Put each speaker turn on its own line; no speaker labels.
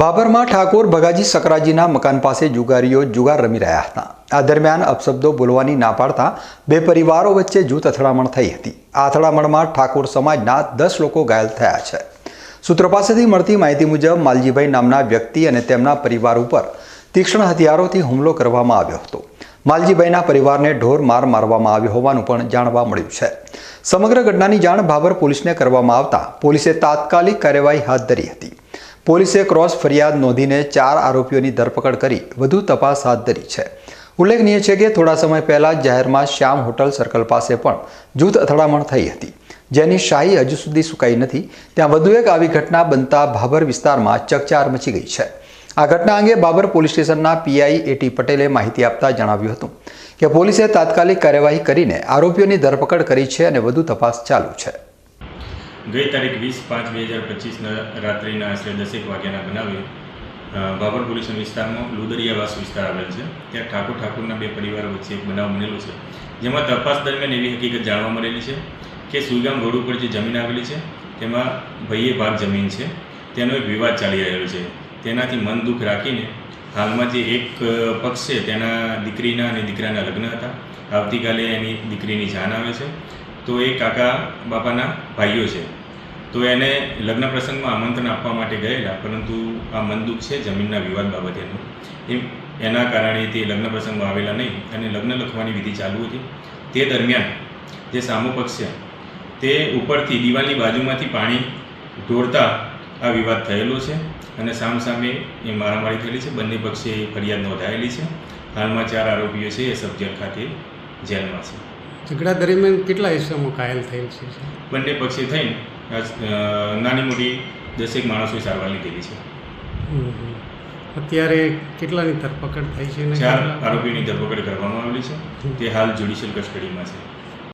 બાબરમાં ઠાકોર ભગાજી સકરાજીના મકાન પાસે જુગારીઓ જુગાર રમી રહ્યા હતા. આ દરમિયાન અપશબ્દો બોલવાની ના પાડતા બે પરિવારો વચ્ચે જૂથ અથડામણ થઈ હતી. આ અથડામણમાં ઠાકોર સમાજના દસ લોકો ઘાયલ થયા છે. સૂત્રો પાસેથી મળતી માહિતી મુજબ માલજીભાઈ નામના વ્યક્તિ અને તેમના પરિવાર ઉપર તીક્ષ્ણ હથિયારોથી હુમલો કરવામાં આવ્યો હતો. માલજીભાઈના પરિવારને ઢોર માર મારવામાં આવ્યો હોવાનું પણ જાણવા મળ્યું છે. સમગ્ર ઘટનાની જાણ ભાભર પોલીસને કરવામાં આવતા પોલીસે તાત્કાલિક કાર્યવાહી હાથ ધરી હતી. પોલીસે ક્રોસ ફરિયાદ નોંધીને ચાર આરોપીઓની ધરપકડ કરી, વધુ તપાસ હાથ ધરી છે. ઉલ્લેખનીય છે કે થોડા સમય પહેલા જાહેરમાં શ્યામ હોટલ સર્કલ પાસે પણ જૂથ અથડામણ થઈ હતી. જેની શાહી હજુ સુધી સુકાઈ નથી. ત્યાં વધુ એક આવી ઘટના બનતા ભાભર વિસ્તારમાં ચકચાર મચી ગઈ છે. આ ઘટના અંગે બાબર પોલીસ સ્ટેશનના પીઆઈ એટી પટેલે માહિતી આપતા જણાવ્યું હતું કે પોલીસે તાત્કાલિક કાર્યવાહી કરીને આરોપીઓની ધરપકડ કરી છે અને વધુ તપાસ ચાલુ છે.
ગઈ તારીખ વીસ પાંચ બે હજાર પચીસના રાત્રિના આશરે દસેક વાગ્યાના બનાવે બાબર પોલીસ વિસ્તારમાં લુદરિયાવાસ વિસ્તાર આવેલ છે. ત્યાં ઠાકોર ઠાકોરના બે પરિવાર વચ્ચે એક બનાવ બનેલો છે, જેમાં તપાસ દરમિયાન એવી હકીકત જાણવા મળેલી છે કે સુઈગામ રોડ ઉપર જે જમીન આવેલી છે, તેમાં ભાઈએ ભાગ જમીન છે. તેનો એક વિવાદ ચાલી રહ્યો છે. તેનાથી મન દુઃખ રાખીને હાલમાં જે એક પક્ષ છે, તેના દીકરીના અને દીકરાના લગ્ન હતા. આવતીકાલે એની દીકરીની જાન આવે છે. તો એ કાકા બાપાના ભાઈઓ છે. તો એને લગ્ન પ્રસંગમાં આમંત્રણ આપવા માટે ગયેલા પરંતુ આ મનદુખ છે જમીનના વિવાદ બાબતેનું. એમ એના કારણે તે લગ્ન પ્રસંગમાં આવેલા નહીં અને લગ્ન લખવાની વિધિ ચાલુ હતી. તે દરમિયાન જે સામો પક્ષ છે તે ઉપરથી દિવાલની બાજુમાંથી પાણી ઢોળતા આ વિવાદ થયેલો છે અને સામસામે એ મારામારી થયેલી છે. બંને પક્ષે ફરિયાદ નોંધાયેલી છે. હાલમાં ચાર આરોપીઓ છે એ સબ ખાતે જેલમાં છે.
ઝઘડા દરમિયાન કેટલા હિસ્સામાં ઘાયલ થયેલ છે?
બંને પક્ષે થઈને નાની મોટી દસેક માણસોએ સારવાર લીધેલી છે.
અત્યારે કેટલાની ધરપકડ થઈ છે
ચાર આરોપીની ધરપકડ કરવામાં આવેલી છે. તે હાલ જ્યુડિશિયલ કસ્ટડીમાં છે.